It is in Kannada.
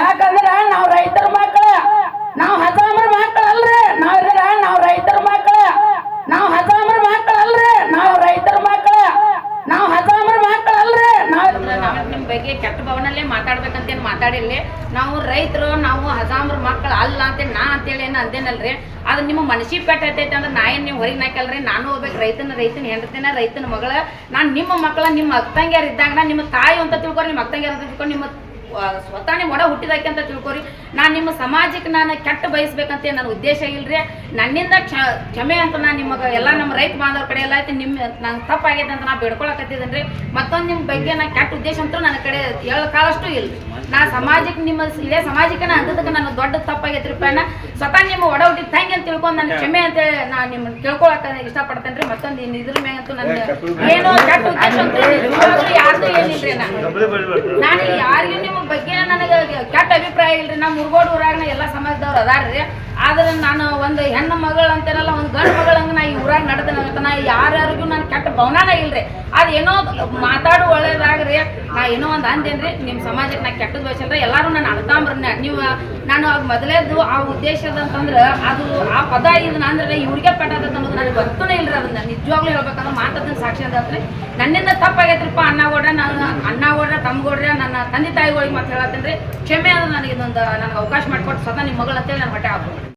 ಯಾಕಂದ್ರ ನಾವ್ ರೈತರ ಮಕ್ಕಳ, ನಾವ್ ಹಸಾಮರ ಮಕ್ಕಳಲ್ರಿ. ನಾವ್ ನಾವ್ ರೈತರ ಮಕ್ಕಳ. ನಾವ್ ಹಸಾಮರ ಮಕ್ಕಳಲ್ರಿ. ನಾವ್ ರೈತರ ಮಕ್ಕಳ. ನಾವ್ ಹಸಾಮರ ಮಕ್ಕಳಲ್ರಿ. ನಾವ್ ನಿಮ್ಮ ಬಗ್ಗೆ ಕೆಟ್ಟ ಭವನಲ್ಲೇ ಮಾತಾಡ್ಬೇಕಂತ ಏನು ಮಾತಾಡಿಲ್ಲ ನಾವು ರೈತರು, ನಾವು ಹಜಾಮ್ರ ಮಕ್ಕಳು ಅಲ್ಲ ಅಂತ ನಾ ಅಂತೇಳಿ ಏನು ಅಂದೇನಲ್ರಿ? ಅದು ನಿಮ್ಮ ಮನಸ್ಸಿ ಪೆಟ್ಟ ಐತೈತೆ ಅಂದ್ರೆ ನಾ ಏನು ನೀವು ಹೊರಗೆ ನಾಕಲ್ರಿ ನಾನು ಹೋಗ್ಬೇಕು, ರೈತನ ರೈತನ ಹೆಂಡತಿನ ರೈತನ ಮಗಳ. ನಾನು ನಿಮ್ಮ ಮಕ್ಕಳ, ನಿಮ್ಮ ಅಕ್ಕಂಗ್ಯಾರ ಇದ್ದಾಗ ನಿಮ್ಮ ತಾಯಿ ಅಂತ ತಿಳ್ಕೊಂಡು ನಿಮ್ಮ ಅಕ್ಕಂಗ್ಯಾರ ಅಂತ ತಿಳ್ಕೊಂಡು ನಿಮ್ಮ ಸ್ವತಃ ಮೊಡ ಒಡ ಹುಟ್ಟಿದಾಕೆ ಅಂತ ತಿಳ್ಕೊರಿ. ನಾನು ನಿಮ್ಮ ಸಮಾಜಕ್ಕೆ ನಾನು ಕೆಟ್ಟ ಬಯಸ್ಬೇಕಂತ ನನ್ನ ಉದ್ದೇಶ ಇಲ್ರಿ. ನನ್ನಿಂದ ಕ್ಷ ಕ್ಷಮೆ ಅಂತ ನಾನು ನಿಮಗೆ ಎಲ್ಲ ನಮ್ಮ ರೈತ ಬಾಂಧವ್ರ ಕಡೆ ಎಲ್ಲ ಐತಿ ನಿಮ್ಮ ನಂಗೆ ತಪ್ಪಾಗೈತೆ ಅಂತ ನಾ ಬೇಡ್ಕೊಳಕತ್ತಿದ್ದೇನೆ ರೀ ಮತ್ತೊಂದು ನಿಮ್ಮ ಬಗ್ಗೆ ನಾ ಕೆಟ್ಟ ಉದ್ದೇಶ ಅಂತೂ ನನ್ನ ಕಡೆ ಹೇಳ ಕಾಲಷ್ಟು ಇಲ್ಲ ನಾ ಸಮಾಜಕ್ಕೆ ನಿಮ್ಮ ಇದೇ ಸಮಾಜಕ್ಕೆ ನಾ ಅಂದದಕ್ಕೆ ನನ್ನ ದೊಡ್ಡ ತಪ್ಪಾಗೈತೆ ರೀ ಪ್ರಣ ಸ್ವತಃ ನಿಮ್ಮ ಒಡ ಹುಟ್ಟಿದ ತಂಗಿ ಅಂತ ತಿಳ್ಕೊಂಡು ನನ್ನ ಕ್ಷಮೆ ಅಂತ ನಾ ನಿಮ್ಮ ತಿಳ್ಕೊಳಕ ಇಷ್ಟಪಡ್ತೇನೆ ರೀ ಮತ್ತೊಂದು ಇದ್ರ ಮೇಲೆ ಅಂತೂ ನನ್ನ ಏನೋ ಕೆಟ್ಟ ಉದ್ದೇಶ ಅಂತೂ ಯಾರ್ದು ಏನಿಲ್ರಿ ನಾನು ನಾನು ಯಾರಿಗೂ ನಿಮ್ಮ ಬಗ್ಗೆ ನನಗೆ ಕೆಟ್ಟ ಅಭಿಪ್ರಾಯ ಇಲ್ರಿ. ನಮ್ಮ ಮುರುಗೋಡು ಊರಾಗ ಎಲ್ಲ ಸಮಾಜದವ್ರು ಅದಾರ್ರಿ. ಆದ್ರೆ ನಾನು ಒಂದು ಹೆಣ್ಣು ಮಗಳ ಅಂತೇನಲ್ಲ, ಒಂದು ಗಂಡು ಮಗಳಂಗ ನಾ ಈ ಊರಾಗ ನಡೆದ ನಾ ಯಾರ್ಯಾರಿಗೂ ನಾನು ಕೆಟ್ಟ ಭವನಾನ ಇಲ್ರಿ. ಅದು ಏನೋ ಮಾತಾಡು ಒಳ್ಳೇದಾಗ್ರಿ. ನಾ ಏನೋ ಒಂದು ಅಂದೇನ್ರಿ ನಿಮ್ಮ ಸಮಾಜಕ್ಕೆ ನಾ ಕೆಟ್ಟದ್ದು ಬಯಸಲ್ರಿ ಎಲ್ಲರೂ ನಾನು ಅಳ್ತಾಂಬ್ರನ್ನ ನೀವು, ನಾನು ಆಗ ಮೊದಲೇದು ಆ ಉದ್ದೇಶದ ಅಂತಂದ್ರೆ ಅದು ಆ ಪದ ಇದನ್ನ ಅಂದ್ರೆ ಇವ್ರಿಗೆ ಪೆಟ್ಟದ ಅನ್ನೋದು ನನಗೆ ಗೊತ್ತೂ ಇಲ್ರಿ ಅದನ್ನ. ನಿಜವಾಗ್ಲೂ ಹೇಳ್ಬೇಕಂದ್ರೆ ಮಾತದನ್ನ ಸಾಕ್ಷಿ ಅದಾತ್ರಿ ನನ್ನಿಂದ ತಪ್ಪಾಗೈತ್ರಿಪ್ಪ ಓಡ ನಾನು ಅಣ್ಣ ಗೌಡ್ರ, ತಮ್ಮ ಗೌಡ್ರ, ನನ್ನ ತಂದೆ ತಾಯಿಗಳಿಗೆ ಮತ್ತೆ ಹೇಳತ್ತೇನ್ರಿ. ಕ್ಷಮೆ ಅಂದ್ರೆ ನನಗೆ ಇದೊಂದು, ನನಗೆ ಅವಕಾಶ ಮಾಡಿಕೊಟ್ಟು ಸದಾ ನಿಮ್ಮ ಮಗಳು ಅಂತೇಳಿ ನನ್ನ ಹೊಟ್ಟೆ ಹಾಕ್ಬೋದು